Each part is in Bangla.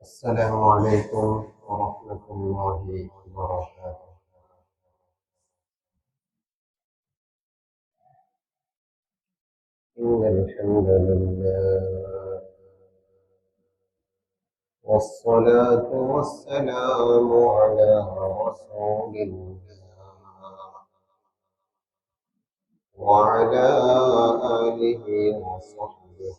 السلام عليكم ورحمة الله وبركاته. إن الحمد لله والصلاة والسلام على رسول الله وعلى آله وصحبه.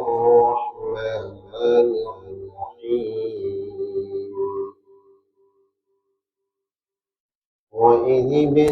وإذ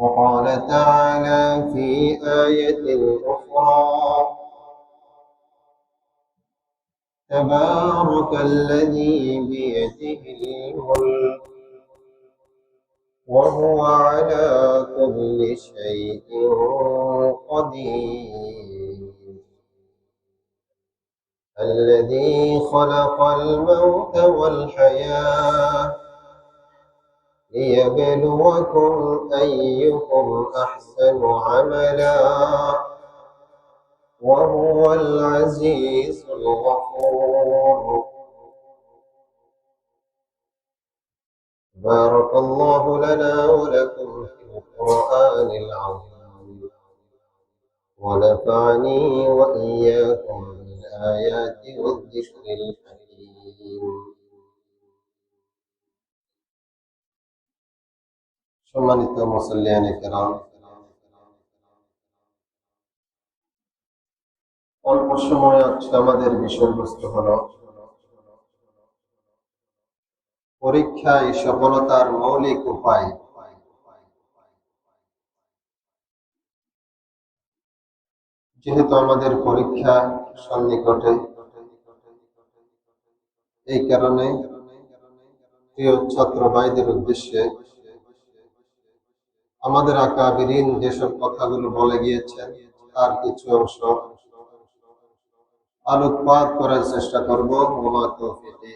وقال تعالى في آية أخرى تبارك الذي بيده الملك وهو على كل شيء قدير. الذي خلق الموت والحياة ليبلوكم أيكم أحسن عملا وهو العزيز الغفور. بارك الله لنا ولكم في القرآن العظيم ونفعني وإياكم بالآيات والذكر الحكيم. সম্মানিত মুসল্লিয়ান কেরাম। অল্প সময় আজকে আমাদের বিষয়বস্তু হলো পরীক্ষায় সফলতার মৌলিক উপায়। যেহেতু আমাদের পরীক্ষা সন্নিকটে, এই কারণে প্রিয় ছাত্র ভাইদের উদ্দেশ্যে আমাদের আকাবিরিন যেসব কথাগুলো বলে গিয়েছেন, তার কিছু অংশ আলোকপাত করার চেষ্টা করব। ওমা তৌফিকি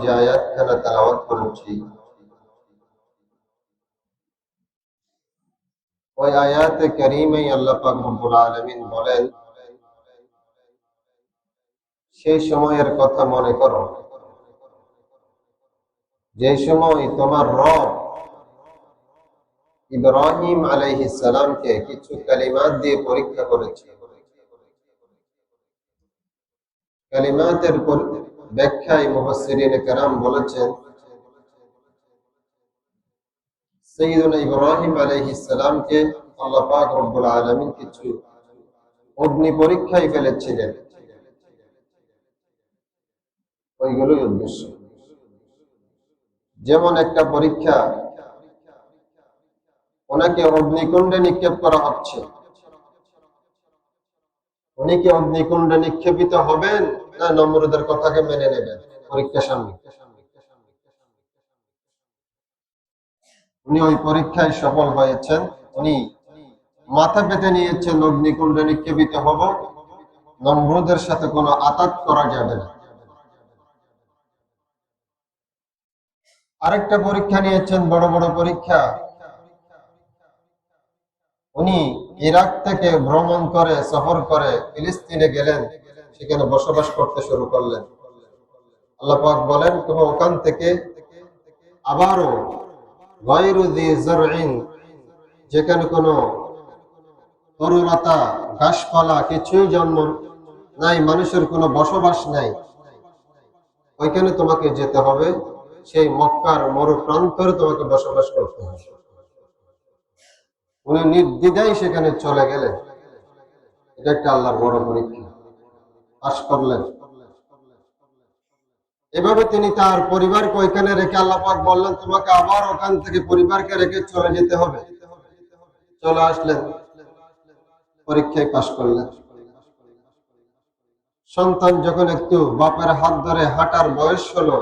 যে আয়াতখানা তেলাওয়াত করেছি। ওই আয়াতে কারীমেই আল্লাহ পাক রব্বুল আলামিন বলেন সেই সময়ের কথা মনে করো। যে সময় তোমার রব ইব্রাহিম আলাইহিসালামকে কিছু কালিমাত দিয়ে পরীক্ষা করেছে। কালিমাতের ব্যাখ্যায় মুহসিরিন কারাম বলেছেন সৈয়দুল ইব্রাহিম আলাইহিসালামকে আল্লাহ পাক রব্বুল আলমী কিছু অগ্নি পরীক্ষায় ফেলেছিলেন। ওইগুলোই উদ্দেশ্য। যেমন একটা পরীক্ষা ওনাকে অগ্নিকুণ্ডে নিক্ষেপ করা হচ্ছে। উনি কি অগ্নিকুণ্ডে নিক্ষেপিত হবেন না নম্রদের কথাকে মেনে নেবেন পরীক্ষা সামনে? উনি ওই পরীক্ষায় সফল হয়েছেন। উনি মাথা পেতে নিয়েছেন অগ্নিকুণ্ডে নিক্ষেপিত হব। নম্রদের সাথে কোনো আতাত করা যাবে না। আরেকটা পরীক্ষা নিয়েছেন, বড় বড় পরীক্ষা। উনি ইরাক থেকে ভ্রমণ করে, সফর করে ফিলিস্তিনে গেলেন, সেখানে বসবাস করতে শুরু করলেন। আল্লাপাক বলেন তুমি ওখান থেকে আবারও যেখানে কোনো তরুলতা গাছপালা কিছুই জন্ম নাই, মানুষের কোনো বসবাস নাই, ওইখানে তোমাকে যেতে হবে। সেই মক্কার মরু প্রান্তরে তোমাকে বসবাস করতে হবে। উনি নির্দ্বিধায় সেখানে চলে গেলেন। এটা একটা আল্লাহর বড় পরীক্ষা। পাশ করলেন। এভাবে তিনি তার পরিবারকে ওইখানে রেখে আল্লাহ পাক বললেন, তোমাকে আবার ওখান থেকে পরিবারকে রেখে চলে যেতে হবে। চলে আসলেন। পরীক্ষায় পাশ করলেন। সন্তান যখন একটু বাপের হাত ধরে হাঁটার বয়স হলো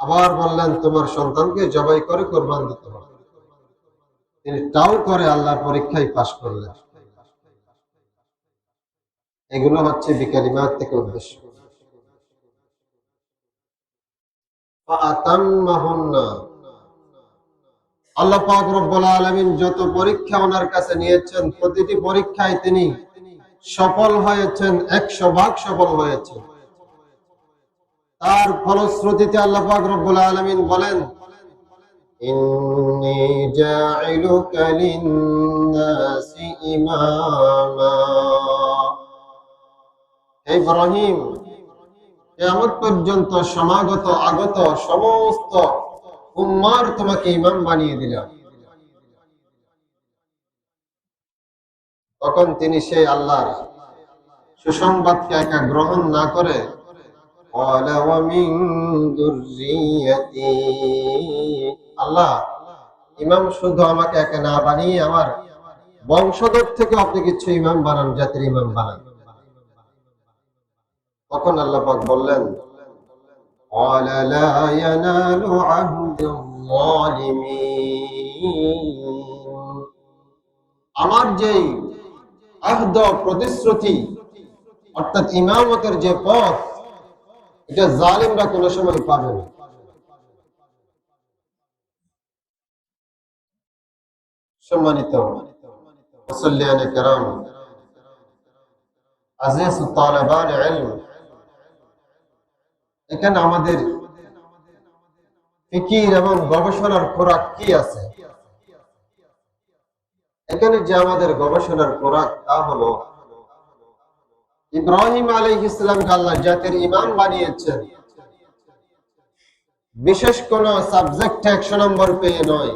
আবার বললেন, তোমার সন্তানকে জবাই করে কোরবান দিতে হবে। তিনি তাও করে আল্লাহর পরীক্ষায় পাশ করলেন। এগুলো হচ্ছে বিকালিমাত থেকে উদ্দেশ্য। আল্লাহ যত পরীক্ষা ওনার কাছে নিয়েছেন, প্রতিটি পরীক্ষায় তিনি সফল হয়েছেন, একশো ভাগ সফল হয়েছেন। তার ফলশ্রুতিতে আল্লাহ রব্বুল আলামিন বলেন পর্যন্ত সমাগত, আগত সমস্ত উম্মার তোমাকে ইমাম বানিয়ে দিলাম। তখন তিনি সেই আল্লাহর সুসংবাদকে একা গ্রহণ না করে قال ومن ذريتي আল্লাহ ইমাম শুধু আমাকে একা না বানিয়ে আমার বংশধর থেকে আপনি কিছু ইমাম বানান জাতির ইমাম বানান তখন আল্লাহ পাক বললেন قال لا ينال عهد الظالمين আমার যেই আহদ প্রতিশ্রুতি অর্থাৎ ইমামতের যে পথ এটা জালিমরা কোনো সময় পাবে না। সম্মানিত আজিজ তালেবান এখানে আমাদের ফিকির এবং গবেষণার খোরাক কি আছে? এখানে যে আমাদের গবেষণার খোরাক তা হলো ইব্রাহিম আলী ইসলামকে আল্লাহ জাতির ইমাম বানিয়েছেন। বিশেষ কোন সাবজেক্টে একশো নম্বর পেয়ে নয়।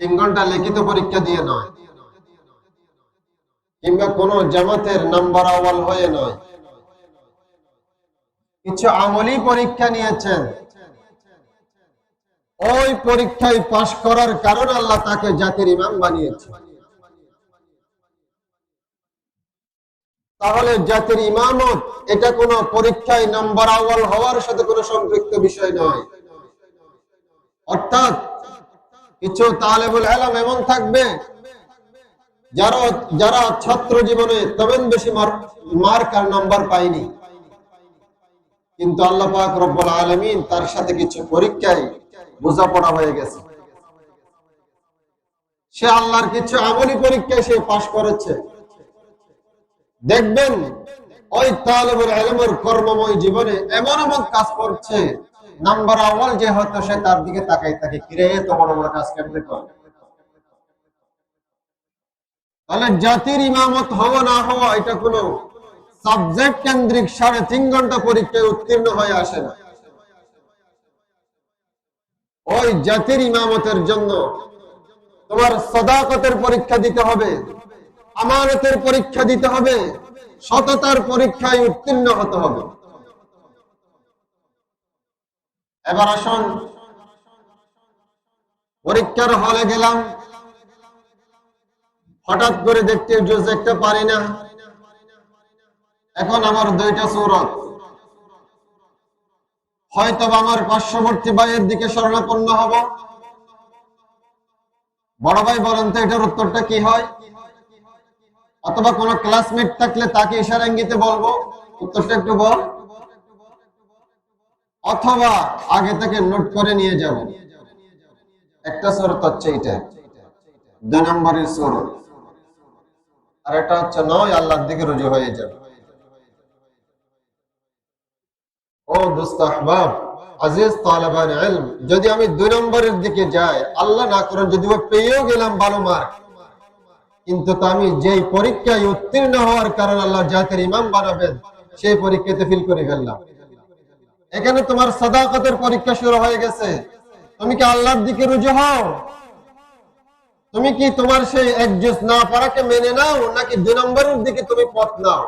তিন ঘণ্টা লিখিত পরীক্ষা দিয়ে নয়। কিংবা কোন জামাতের নাম্বার আওয়াল হয়ে নয়। কিছু আমলি পরীক্ষা নিয়েছেন। ওই পরীক্ষায় পাশ করার কারণে আল্লাহ তাকে জাতির ইমাম বানিয়েছে তাহলে জাতির ইমামত, এটা কোন পরীক্ষায় নাম্বার আওয়াল হওয়ার সাথে কোনো সম্পৃক্ত বিষয় নয়। অর্থাৎ কিছু তালেবুল আলম এমন থাকবে, যারা যারা ছাত্র জীবনে তেমন বেশি মার্ক আর নাম্বার পায়নি। কিন্তু আল্লাহ পাক রব্বুল আলমিন তার সাথে কিছু পরীক্ষায় বোঝাপড়া হয়ে গেছে। সে আল্লাহর কিছু আমলি পরীক্ষায় সে পাশ করেছে। দেখবেন, ওই তালেবুল আলমের কর্মময় জীবনে এমন এমন কাজ করছে। নাম্বার আওয়াল যে হয়তো সে তার দিকে তাকাই তাকে কিরে এত বড় বড় কাজ কেমনে করে? তাহলে জাতির ইমামত হওয়া না হওয়া, এটা কোনো সাবজেক্ট কেন্দ্রিক সাড়ে তিন ঘণ্টা পরীক্ষায় উত্তীর্ণ হয়ে আসে না। ওই জাতির ইমামতের জন্য তোমার সদাকতের পরীক্ষা দিতে হবে। আমানতের পরীক্ষা দিতে হবে, সততার পরীক্ষায় উত্তীর্ণ হতে হবে। এবার আসুন, পরীক্ষার হলে গেলাম। হঠাৎ করে দেখতে জুজ দেখতে পারি না। এখন আমার দুইটা সৌরত। হয়তো আমার পার্শ্ববর্তী ভাইয়ের দিকে শরণাপন্ন হব। বড় ভাই, বলেন তো এটার উত্তরটা কি হয়? অথবা কোন ক্লাসমেট থাকলে তাকে ইশারা ইঙ্গিতে বলব। উত্তরটা একটু বল। অথবা আগে থেকে নোট করে নিয়ে যাব। একটা শরত হচ্ছে এটা দুই নম্বরের শরত। আর এটা হচ্ছে নয়, আল্লাহর দিকে রুজু হয়ে যাবে। ও দোস্ত আহবাব, আজিজ তালেবান যদি আমি দুই নম্বরের দিকে যাই, আল্লাহ না করেন, যদি পেয়েও গেলাম ভালো মার্ক কিন্তু আমি যেই পরীক্ষায় উত্তীর্ণ হওয়ার কারণে আল্লাহ জাতির ইমাম বানাবেন, সেই পরীক্ষাতে ফিল করে ফেললাম। এখানে তোমার সাদাকতের পরীক্ষা শুরু হয়ে গেছে। তুমি কি আল্লাহর দিকে রুজু হও? তুমি কি তোমার সেই একজুস না পড়াকে মেনে নাও, নাকি দুই নম্বরের দিকে তুমি পথ নাও?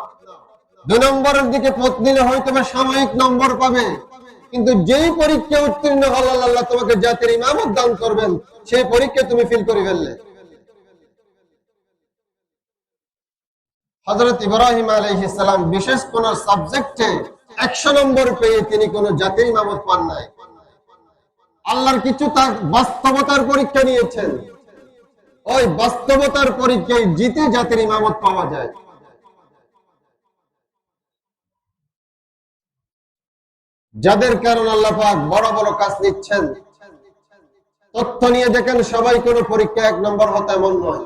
দুই নম্বরের দিকে পথ নিলে হয়তো বা সাময়িক নম্বর পাবে। কিন্তু যেই পরীক্ষা উত্তীর্ণ হল আল্লাহ তোমাকে জাতির ইমামত দান করবেন, সেই পরীক্ষা তুমি ফিল করে ফেললে। হজরত ইব্রাহিম আলহিসাম বিশেষ কোন সাবজেক্টে একশো নম্বর পেয়ে তিনি কোন জাতির ইমামত পান নাই। আল্লাহর কিছু তার বাস্তবতার পরীক্ষা নিয়েছেন। ওই বাস্তবতার পরীক্ষায় জিতে জাতির ইমামত পাওয়া যায়। যাদের কারণে আল্লাহ পাক বড় বড় কাজ নিচ্ছেন। তথ্য নিয়ে দেখেন সবাই কোনো পরীক্ষা এক নম্বর হতে এমন নয়।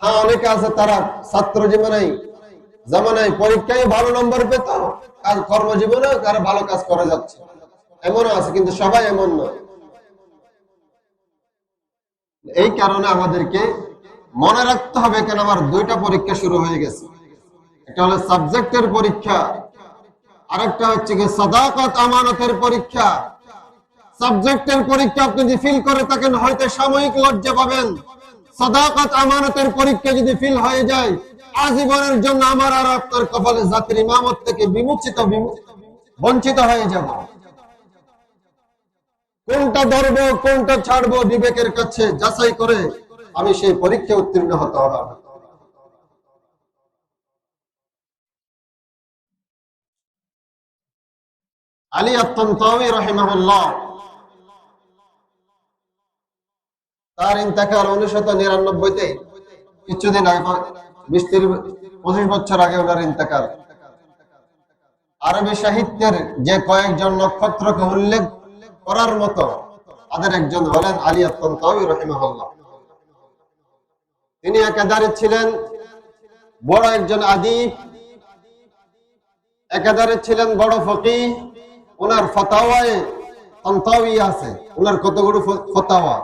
হ্যাঁ অনেকে আছে, তারা ছাত্র জীবনেই, জামানায় পরীক্ষায় ভালো নম্বর পেত, কাজ কর্মজীবনে তারা ভালো কাজ করে যাচ্ছে। এমনও আছে, কিন্তু সবাই এমন নয়। এই কারণে আমাদেরকে মনে রাখতে হবে আমার দুইটা পরীক্ষা শুরু হয়ে গেছে। একটা হলো সাবজেক্টের পরীক্ষা, আরেকটা হচ্ছে কি সদাকত আমানতের পরীক্ষা। সাবজেক্টের পরীক্ষা আপনি যদি ফিল করে থাকেন, হয়তো সাময়িক লজ্জা পাবেন। সদাকত আমানতের পরীক্ষা যদি ফিল হয়ে যায়, আজীবনের জন্য আমার আর আপনার কপালে জাতির ইমামত থেকে বিমুচিত বঞ্চিত হয়ে যাব। কোনটা ধরবো, কোনটা ছাড়বো বিবেকের কাছে যাচাই করে আমি সেই পরীক্ষা উত্তীর্ণ হতে হবে। আলী আত্মন্তী রহিমাহুল্লাহ তার ইন্তাকাল উনিশশো নিরানব্বইতে, কিছুদিন আগে পঁচিশ বছর আগে ওনার ইন্তাকাল। আরবি সাহিত্যের যে কয়েকজন নক্ষত্রকে উল্লেখ করার মতো তাদের একজন হলেন আলী আত্মন্তী তিনি একাধারে ছিলেন বড় একজন আদিব, একাধারে ছিলেন বড় ফকি ওনার ফতাওয়ায় আছে। ওনার কতগুলো ফতাওয়া?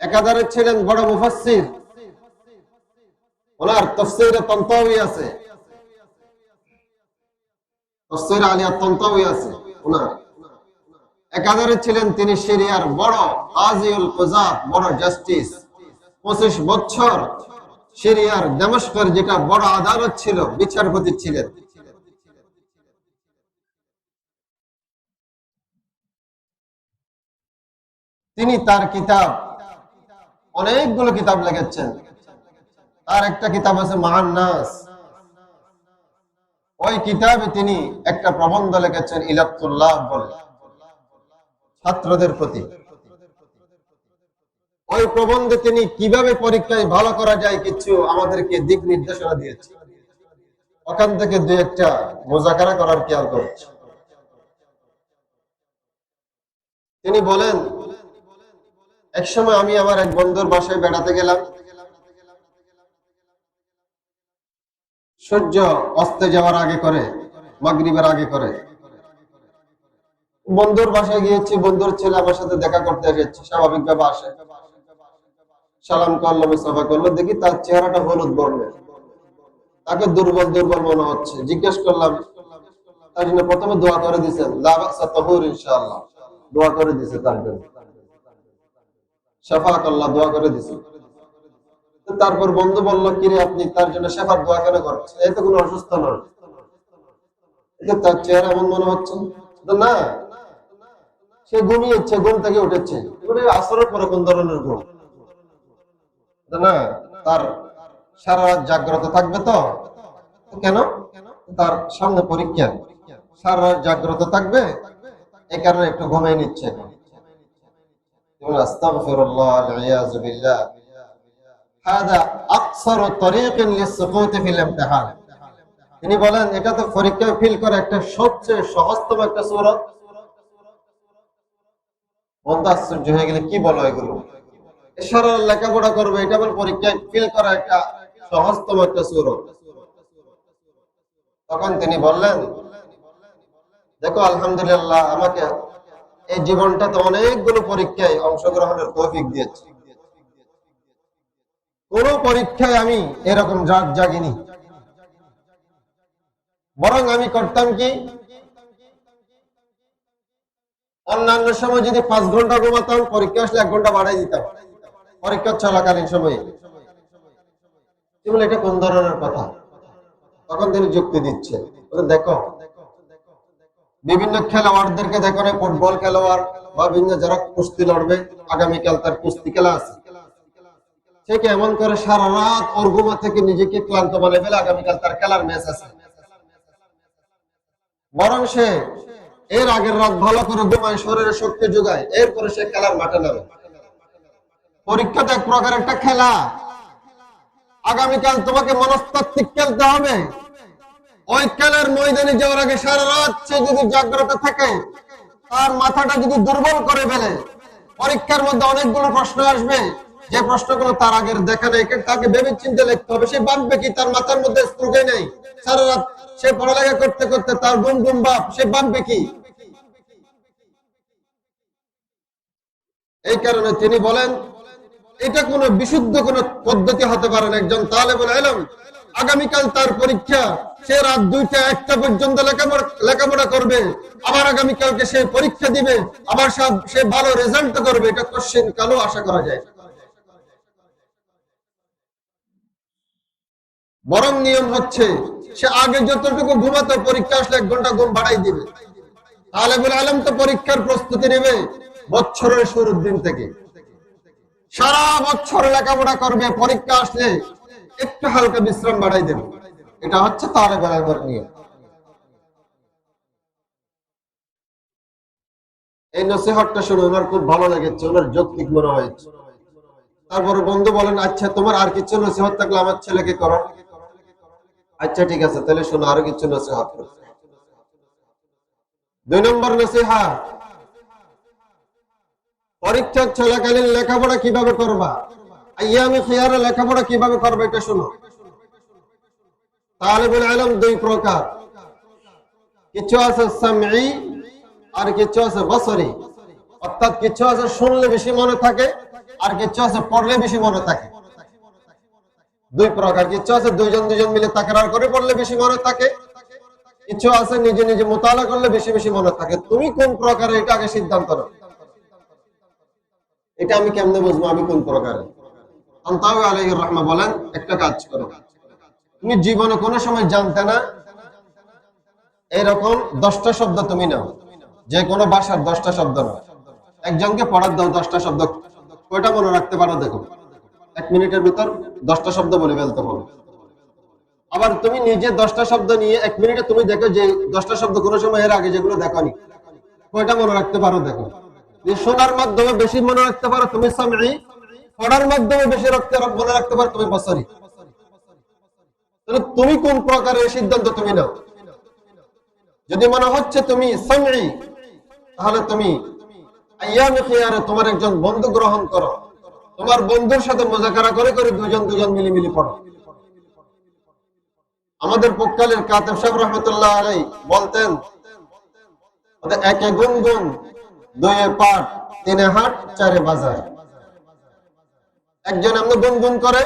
একাধারে ছিলেন বড় মুফাসসির। ওনার তফসিরে তন্তাওয়ি আছে। আছে ওনার। একাধারে ছিলেন তিনি সিরিয়ার বড় বড় জাস্টিস। পঁচিশ বছর সিরিয়ার দেমস্কর, যেটা বড় আদালত ছিল, বিচারপতি ছিলেন। তিনি তার কিতাব অনেকগুলো কিতাব লেগেছেন তার একটা কিতাব আছে মাহান্নাস। ওই কিতাবে তিনি একটা প্রবন্ধ লিখেছেন ইলাতুল্লাহ বলে। ছাত্রদের প্রতি। ওই প্রবন্ধে তিনি কীভাবে পরীক্ষায় ভালো করা যায় কিছু আমাদেরকে দিক নির্দেশনা দিয়েছে। ওখান থেকে দু একটা মোজাকারা করার খেয়াল করছে। তিনি বলেন একসময় আমি আমার এক বন্ধুর বাসায় বেড়াতে গেলাম। সূর্য অস্তে যাওয়ার আগে করে, মাগরিবের আগে করে। বন্ধুর বাসায় গিয়েছি, বন্ধুর ছেলে আমার সাথে দেখা করতে এসেছে স্বাভাবিক ভাবে আসে। সালাম করল মুসাফা করল, দেখি তার চেহারাটা হলুদ বর্ণের। তাকে দুর্বল দুর্বল মনে হচ্ছে। জিজ্ঞেস করলাম, তার জন্য প্রথমে দোয়া করে দিচ্ছেন দোয়া করে দিছে তার জন্য। শেফাত আল্লাহ দোয়া করে দিছে। তারপর বন্ধু বলল, কিরে আপনি তার জন্য শেফাত দোয়া কেন করছেন? এই তো কোনো অসুস্থ নয় তার চেহারা এমন মনে হচ্ছে না, সে ঘুমিয়েছে, ঘুম থেকে উঠেছে। আসরের পরে কোন ধরনের ঘুম? না, তার সারা রাত জাগ্রত থাকবে তো? কেন? তার সামনে পরীক্ষা। সারা রাত জাগ্রত থাকবে এই কারণে একটু ঘুমিয়ে নিচ্ছে استغفر الله والعياذ بالله هذا اقصر طريق للسقوط في الامتحان তিনি বলেন এটা তো পরীক্ষায় ফিল করে একটা সবচেয়ে সহজতম একটা সুরত বন্ধু আশ্চর্য হয়ে গেলে কি বলো এগুলো সারা লেখাপড়া করবে এটা বল পরীক্ষায় ফিল করা একটা সহজতম একটা সুরত তখন তিনি বললেন দেখো আলহামদুলিল্লাহ আমাকে এই জীবনটাতে অনেকগুলো পরীক্ষায় অংশগ্রহণের তৌফিক দিয়েছে। কোন পরীক্ষায় আমি এরকম জাগ জাগিনি। বরং আমি করতাম কি? অন্যান্য সময় যদি পাঁচ ঘণ্টা ঘুমাতাম, পরীক্ষা আসলে এক ঘণ্টা বাড়াই দিতাম। পরীক্ষা চলাকালীন সময়ে। এটা কোন ধরনের কথা? তখন তিনি যুক্তি দিচ্ছে। দেখো বিভিন্ন খেলোয়াড়দেরকে দেখো না, ফুটবল খেলোয়াড় বা বিভিন্ন যারা কুস্তি লড়বে, আগামীকাল তার কুস্তি খেলা আছে। সে কি এমন করে সারা রাত ওর ঘুমা থেকে নিজেকে ক্লান্ত বলে ফেলে, আগামীকাল তার খেলার ম্যাচ আছে? বরং সে এর আগের রাত ভালো করে ঘুমায় শরীরে শক্তি যোগায়, এরপরে সে খেলার মাঠে নামে। পরীক্ষা তো এক প্রকার একটা খেলা। আগামীকাল তোমাকে মনস্তাত্ত্বিক খেলতে হবে। ওই খেলার ময়দানে যাওয়ার আগে সারা রাত সে যদি জাগ্রত থাকে, তার মাথাটা যদি দুর্বল করে ফেলে, পরীক্ষার মধ্যে অনেকগুলো প্রশ্ন আসবে। যে প্রশ্নগুলো তার আগের দেখা নেই তাকে ভেবে চিন্তে লিখতে হবে। সে ভাববে কি, তার মাথার মধ্যে স্ত্রুকে নেই? সারা রাত সে পড়ালেখা করতে করতে তার বুম বুম বাপ সে ভাববে কি? এই কারণে তিনি বলেন, এটা কোনো বিশুদ্ধ কোনো পদ্ধতি হতে পারে না। একজন তাহলে বলে এলাম আগামীকাল তার পরীক্ষা। সে রাত দুইটা, একটা পর্যন্ত লেখাপড়া করবে। আবার আগামীকালকে সে পরীক্ষা দিবে। আবার সে ভালো রেজাল্ট করবে। এটা কোশ্চেন কালো আশা করা যায়। বরং নিয়ম হচ্ছে, সে আগে যতটুকু ঘুমাতো, পরীক্ষা আসলে এক ঘণ্টা ঘুম বাড়াই দিবে। আলেবুল আলম তো পরীক্ষার প্রস্তুতি নেবে বছরের শুরুর দিন থেকে। সারা বছর লেখাপড়া করবে, পরীক্ষা আসলে একটু হালকা বিশ্রাম বাড়াই দেবে। এটা হচ্ছে তার বেলার নিয়ম। এই নসিহতটা শুনে ওনার খুব ভালো লেগেছে, ওনার যৌক্তিক মনে হয়েছে। তারপরে বন্ধু বলেন আচ্ছা তোমার আর কিছু নসিহত থাকলে আমার ছেলেকে করো। আচ্ছা ঠিক আছে, তাহলে শোনো, আরও কিছু নসিহত দুই নম্বর নসিহা পরীক্ষা চলাকালীন লেখাপড়া কীভাবে করবা? আইয়ামি খিয়ারে লেখাপড়া কীভাবে করবে এটা শোনো। তালিবুল আলম দুই প্রকার। কিছু আছে সামঈ আর কিছু আছে বসরি। অর্থাৎ কিছু আছে শুনলে বেশি মনে থাকে আর কিছু আছে পড়লে বেশি মনে থাকে। দুই প্রকার। কিছু আছে দুইজন দুইজন মিলে তাকরার করে পড়লে বেশি মনে থাকে। কিছু আছে নিজে নিজে মোতালা করলে বেশি বেশি মনে থাকে। তুমি কোন প্রকারে এটা আগে সিদ্ধান্ত এটা আমি কেমনে বুঝব? আমি কোন প্রকারে বলেন, একটা কাজ করো। তুমি জীবনে কোনো সময় জানতে না, এরকম দশটা শব্দ তুমি নাও। যে কোনো ভাষার দশটা শব্দ নাও। একজনকে পড়ার দাও দশটা শব্দ। কয়টা মনে রাখতে পারো দেখো? এক মিনিটের ভিতর দশটা শব্দ বলে ফেলতে পারো আবার তুমি নিজে দশটা শব্দ নিয়ে এক মিনিটে তুমি দেখো যে দশটা শব্দ কোনো সময় এর আগে যেগুলো দেখনি। কয়টা মনে রাখতে পারো দেখো? শোনার মাধ্যমে বেশি মনে রাখতে পারো তুমি সামরি। পড়ার মাধ্যমে বেশি রাখতে মনে রাখতে পারো তুমি বছরই তুমি কোন প্রকারের সিদ্ধান্ত তুমি নাও? যদি মনে হচ্ছে তুমি সামরি তাহলে তুমি তোমার একজন বন্ধু গ্রহণ করো। তোমার বন্ধুর সাথে মোজাকারা করে করে দুজন দুজন মিলি মিলি পড়ো। আমাদের পক্ষালের কাতেব সাহেব রহমতুল্লাহ আলাই বলতেন একে গুনগুন দুয়ে পাট তিনে হাট চারে বাজার। একজন এমনি গুনগুন করে,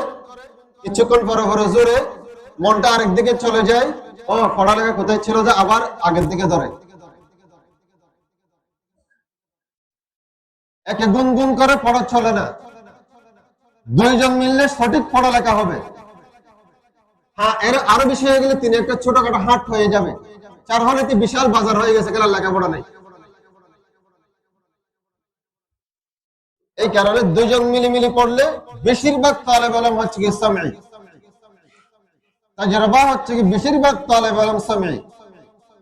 কিছুক্ষণ পরে পরে জোরে মনটা আরেক দিকে চলে যায়, ও পড়ালেখা কোথায় ছিল যে আবার আগের দিকে ধরে। একে গুনগুন করে পড়া চলে না। দুইজন মিললে সঠিক পড়ালেখা হবে। হ্যাঁ এর আরও বেশি হয়ে গেলে তিনি একটা ছোটখাটো হাট হয়ে যাবে। চার হলে বিশাল বাজার হয়ে গেছে কেন লেখাপড়া নেই? এই কারণে দুজন মিলি মিলি পড়লে বেশিরভাগ তালেব আলম হচ্ছে কি সামি তাজরবা হচ্ছে কি বেশিরভাগ তালেব আলম সামি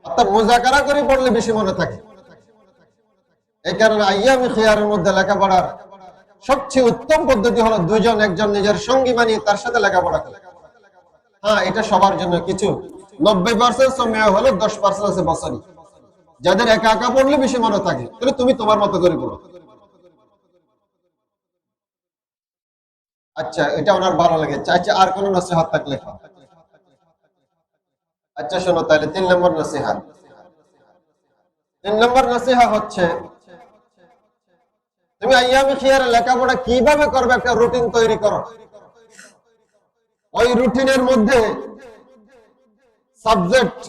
অর্থাৎ মোজাকারা করে পড়লে বেশি মনে থাকে। এই কারণে আইয়ামি খিয়ারের মধ্যে লেখাপড়ার সবচেয়ে উত্তম পদ্ধতি হলো দুজন একজন নিজের সঙ্গী বানিয়ে তার সাথে লেখাপড়া করে। হ্যাঁ এটা সবার জন্য কিছু। নব্বই পার্সেন্ট সময় হলো দশ পার্সেন্ট আছে বছরই। যাদের একা একা পড়লে বেশি মনে থাকে। তাহলে তুমি তোমার মতো করে পড়ো। আচ্ছা এটা ওনার ভালো আর কোন নসিহাত থাকলে আচ্ছা শোনো, তাহলে তিন নম্বর নসিহাত। তিন নম্বর নসিহা হচ্ছে, তুমি আইয়ামি খিয়ার লেখাপড়া কীভাবে করবে? একটা রুটিন তৈরি করো। ওই রুটিনের মধ্যে সাবজেক্ট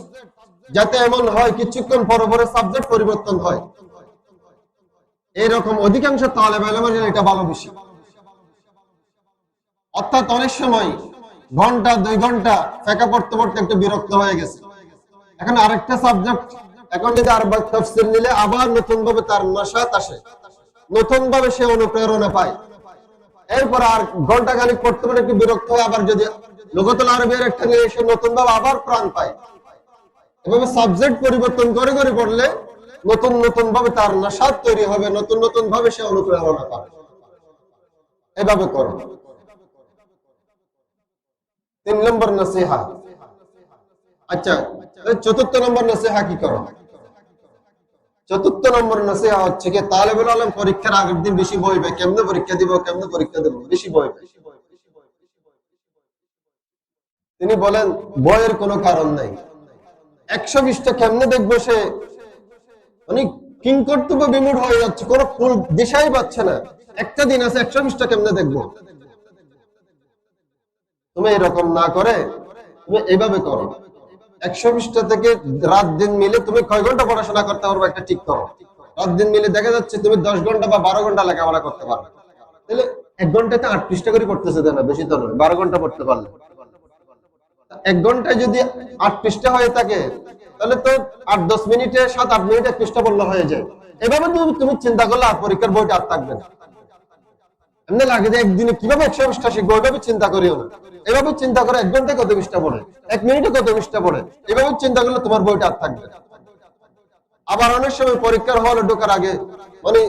যাতে এমন হয়, কিছুক্ষণ পর পরে সাবজেক্ট পরিবর্তন হয়। এরকম অধিকাংশ তাহলে এটা ভালো বেশি অর্থাৎ অনেক সময় ঘণ্টা, দুই ঘণ্টা ফেঁকা পড়তে পড়তে একটু বিরক্ত হয়ে গেছে। এখন আরেকটা সাবজেক্ট এখন যদি আর তফসিল নিলে আবার নতুন ভাবে তার নশাত আসে। নতুন ভাবে সে অনুপ্রেরণা পায়। এরপর আর ঘণ্টা খানিক পড়তে পড়তে একটু বিরক্ত হয় আবার যদি লোকতল আরবের একটা নিয়ে এসে নতুন ভাবে আবার প্রাণ পায়। এভাবে সাবজেক্ট পরিবর্তন করে করে পড়লে নতুন নতুন ভাবে তার নশাত তৈরি হবে, নতুন নতুন ভাবে সে অনুপ্রেরণা পাবে। এভাবে করো। তিন নম্বর নসিহা। আচ্ছা চতুর্থ নম্বর নসিহা কি করো? চতুর্থ নম্বর নসিহা হচ্ছে কি তালেবুল আলম পরীক্ষার আগের দিন বেশি বইবে কেমনে পরীক্ষা দিব, কেমনে পরীক্ষা দেবো? বেশি বইবে তিনি বলেন বইয়ের কোনো কারণ নাই। একশো বিশটা কেমনে দেখব সে? মানে কিং কর্তব্য বিমূঢ় হয়ে যাচ্ছে, কোনো দিশাই পাচ্ছে না। একটা দিন আছে, একশো বিশটা কেমনে দেখব? তুমি এরকম না করে, তুমি এইভাবে করো। একশো বিশটা থেকে রাত দিন মিলে তুমি কয় ঘণ্টা পড়াশোনা করতে পারবে একটা ঠিক করো? রাত দিন মিলে দেখা যাচ্ছে তুমি দশ ঘণ্টা বা বারো ঘণ্টা লেখাপড়া করতে পারবে। তাহলে এক ঘন্টাতে আট পৃষ্ঠা করে পড়তেছে না বেশি তো নয়, বারো ঘণ্টা পড়তে পারলে। এক ঘন্টায় যদি আট পৃষ্ঠা হয়ে থাকে, তাহলে তো আট দশ মিনিটে, সাত আট মিনিটে পৃষ্ঠা পড়লে হয়ে যায়। এভাবে তুমি চিন্তা করলে পরীক্ষার বইটা আর থাকবে না। এমনি লাগে যে একদিনে কীভাবে একশো পৃষ্ঠা শিখব, ওইভাবে চিন্তা করিও না। এভাবে চিন্তা করে এক ঘন্টায় কত পৃষ্ঠা পড়ে? এক মিনিটে কত পৃষ্ঠা পড়ে? এভাবে চিন্তা করলে তোমার বইটা আর থাকবে আবার অনেক সময় পরীক্ষার হলে ঢোকার আগে মানে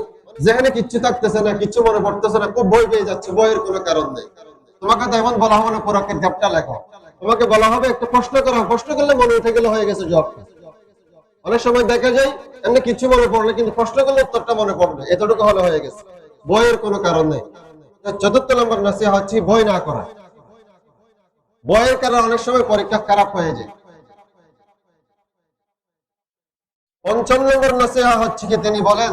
যেখানে কিচ্ছু থাকতেছে না, কিচ্ছু মনে পড়তেছে না, খুব বই পেয়ে যাচ্ছে, বইয়ের কোনো কারণ নেই। তোমাকে তো এমন বলা হবে না পুরাকের গ্যাপটা লেখো। তোমাকে বলা হবে একটা প্রশ্ন করো, প্রশ্ন করলে মনে উঠে গেলে হয়ে গেছে জব অনেক সময় দেখা যায়, এমনি কিছু মনে পড়লে, কিন্তু প্রশ্ন করলে উত্তরটা মনে পড়বে, এতটুকু হলে হয়ে গেছে। বইয়ের কোনো কারণ নেই। চতুর্থ নম্বর নাসিহা হচ্ছে বই না করা বইয়ের কারণে অনেক সময় পরীক্ষা খারাপ হয়ে যায় পঞ্চম নম্বর নসিহা হচ্ছে কি তিনি বলেন,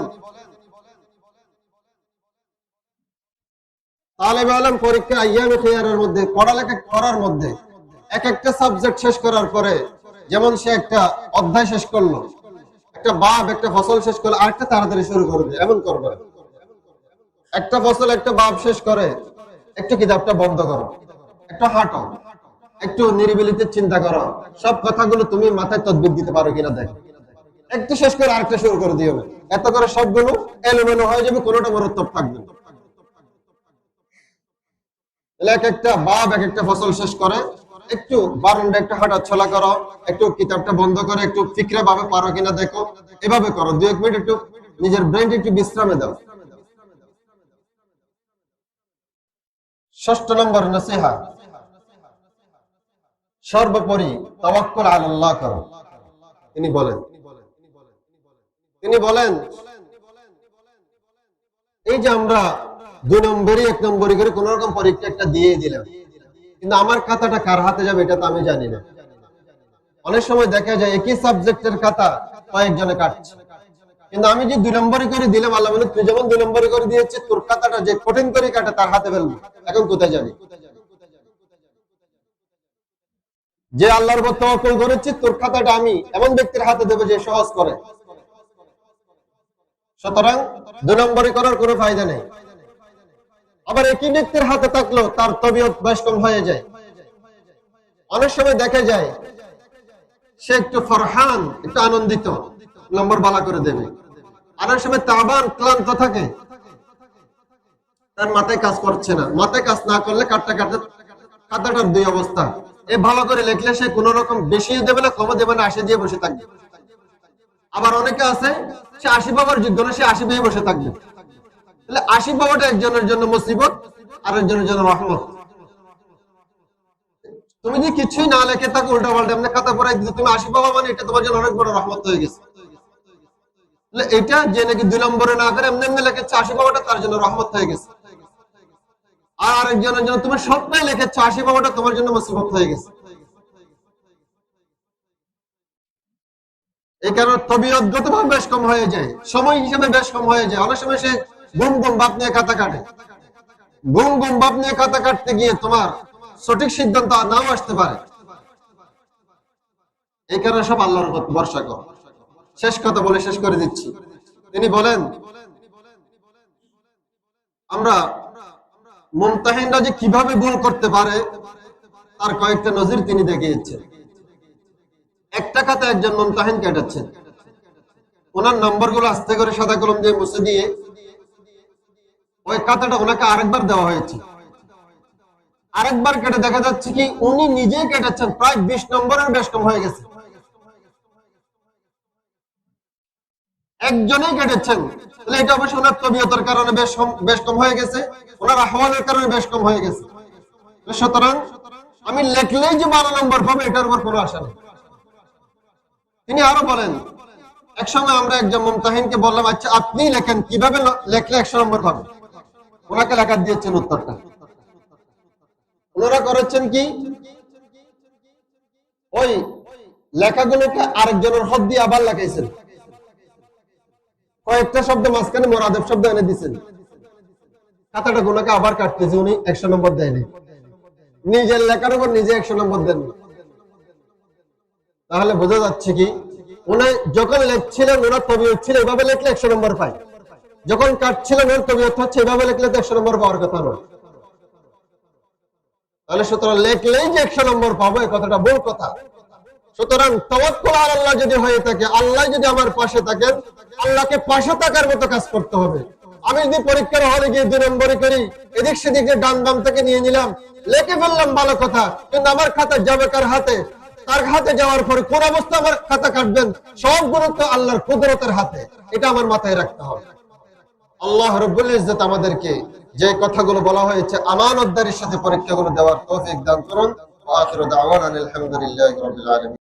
তালেব আলম পরীক্ষা আইয়ামে খেয়ারের মধ্যে, পড়ালেখা করার মধ্যে এক একটা সাবজেক্ট শেষ করার পরে যেমন সে একটা অধ্যায় শেষ করল, একটা বাপ, একটা ফসল শেষ করল, আরেকটা তাড়াতাড়ি শুরু করবে, এমন করবে। একটা ফসল, একটা বাব শেষ করে, একটু কিতাবটা বন্ধ করো, একটু হাঁটো, একটু নিরিবিলিতে চিন্তা করো, সব কথাগুলো তুমি মাথায় তদবির দিতে পারো কিনা দেখো। একটু শেষ করে আরেকটা শুরু করে দিও এত করে সবগুলো এলোমেলো হয়ে যাবে, কোনোটা মরত্তব থাকবে এক একটা বাব এক একটা ফসল শেষ করে, একটু একটু হাঁটা ছলা করো, একটু কিতাবটা বন্ধ করে, একটু ফিক্রে ভাবে পারো কিনা দেখো। এভাবে করো দু এক মিনিট একটু নিজের ব্রেন একটু বিশ্রামে দাও। ষষ্ঠ নম্বর নসিহা। সর্বোপরি তাওয়াক্কুল আল্লাহ করো। তিনি বলেন। তিনি বলেন, এই যে আমরা দুই নম্বরই, এক নম্বরই করে কোন রকম পরীক্ষা একটা দিয়ে দিলাম, কিন্তু আমার খাতাটা কার হাতে যাবে এটা তো আমি জানি না। অনেক সময় দেখা যায় একই সাবজেক্টের খাতা কয়েকজনে কাটছে। কিন্তু আমি যে দুই নম্বরই করে দিলাম, আল্লাহ বলে, তুই যেমন দুই নম্বরই করে দিয়েছে তোর খাতাটা যে কঠিন করে কাটে, তার হাতে ফেলব। এখন কোথায় যাবি? যে আল্লাহর উপর তওয়াক্কুল করেছে, তোর খাতাটা আমি এমন ব্যক্তির হাতে দেবো যে সহজ করে। সুতরাং দুই নম্বরই করার কোনো ফায়দা নেই। আবার একই ব্যক্তির হাতে থাকল তার তবিয়ত বেশ কম হয়ে যায়। অনেক সময় দেখা যায়, সে একটু ফরহান, একটু আনন্দিত। নম্বর বালা করে দেবে। আর এক সময় তাবান ক্লান্ত থাকে, তার মাথায় কাজ করছে না। মাথায় কাজ না করলে কাটতে কাটতে খাতাটার দুই অবস্থা। এ ভালো করে লিখলে সে কোন রকম বেশি দেবে না, কমও দেবে না, আশি দিয়ে বসে থাকবে। আবার অনেকে আছে, সে আশি পাবার যোগ্য না, সে আশি পেয়ে বসে থাকবে। তাহলে আশি পাওয়াটা একজনের জন্য মুসিবত আর একজনের জন্য রহমত। তুমি যদি কিছুই না লেখে থাকো উল্টা পাল্টা এমনি খাতা পড়াই দিতে, তুমি আশি পাবা মানে এটা তোমার জন্য অনেক বড় রহমত হয়ে গেছে। এটা যে নাকি দুই নম্বরে না করে এমনি এমনি লেখেছে আশি পাওয়াটা তার জন্য রহমত হয়ে গেছে। আর আরেকজনের জন্য তুমি স্বপ্নে লেখেছো আশি পাওয়াটা তোমার জন্য মুসিবত হয়ে গেছে। এই কারণে বেশ কম হয়ে যায়, সময় হিসেবে বেশ কম হয়ে যায়। অনেক সময় সে গুম গুম বাপ নিয়ে খাতা কাটে। গুম গুম বাপ নিয়ে খাতা কাটতে গিয়ে তোমার সঠিক সিদ্ধান্ত নাও আসতে পারে। এই কারণে সব আল্লাহর ভরসা কর। শেষ কথা বলে শেষ করে দিচ্ছি। তিনি বলেন, আমরা মুমতাহিনরা যে কীভাবে ভুল করতে পারে, তার কয়েকটা নজির তিনি দেখিয়েছেন। একটা খাতে একজন মুমতাহিন কেটেছেন। ওনার নম্বরগুলো আস্তে করে সাদা কলম দিয়ে মুছে দিয়ে ওই খাতাটা ওনাকে আরেকবার দেওয়া হয়েছে। আরেকবার কেটে দেখা যাচ্ছে কি উনি নিজেই কেটেছেন, প্রায় বিশ নম্বরের বেশ কম হয়ে গেছে। একজনেই কেটেছেন। তাহলে এটা অবশ্য ওনার তবিয়তের কারণে বেশ বেশ কম হয়ে গেছে। ওনার আহ্বানের কারণে বেশ কম হয়ে গেছে। সুতরাং আমি লেখলেই যে বারো নম্বর পাবো, এটার উপর কোনো আশা নেই। তিনি আরও বলেন, একসময় আমরা একজন মুমতাহিনকে বললাম আচ্ছা আপনি লেখেন, কীভাবে লেখলে একশো নম্বর পাবেন ওনাকে লেখা দিয়েছেন উত্তরটা। ওনারা করেছেন কি? ওই লেখাগুলোকে আরেকজনের হাত দিয়ে আবার লেখাইছেন। কয়েকটা শব্দ মাঝখানে মোরাদেব শব্দ এনে দিছেন। খাতাটা গুলোকে আবার কাটতেছে, উনি একশো নম্বর দেয়নি। নিজের লেখার উপর নিজে একশো নম্বর দেন তাহলে বোঝা যাচ্ছে কি, উনি যখন লেখছিলেন, ওনার তবিয়ত ছিল এভাবে লেখলে একশো নম্বর পাই যখন কাটছিলেন ওনার তবিয়ত হচ্ছে, এভাবে লেখলে তো একশো নম্বর পাওয়ার কথা নয়। তাহলে সুতরাং লেখলেই যে একশো নম্বর পাবো এই কথাটা ভুল কথা। সুতরাং তওয়াক্কুল আলা আল্লাহ যদি হয়ে থাকে, আল্লাহ যদি আমার পাশে থাকেন, আল্লাহকে পাশে থাকার মতো কাজ করতে হবে। আমি যদি পরীক্ষার হলে গিয়ে দুই নম্বরই করি, এদিক সেদিকে ডান বাম থেকে নিয়ে নিলাম, লেখে ফেললাম ভালো কথা, কিন্তু আমার খাতা যাবে কার হাতে? তার হাতে যাওয়ার পরে কোন অবস্থা আমার খাতা কাটবেন? সব গুরুত্ব আল্লাহর কুদরতের হাতে। এটা আমার মাথায় রাখতে হবে। আল্লাহ রব্বুল ইজ্জত আমাদেরকে যে কথাগুলো বলা হয়েছে, আমানতদারির সাথে পরীক্ষাগুলো দেওয়ার তৌফিক দান করুন। আখিরু দাওয়ানা আলহামদুলিল্লাহি রাব্বিল আলামিন।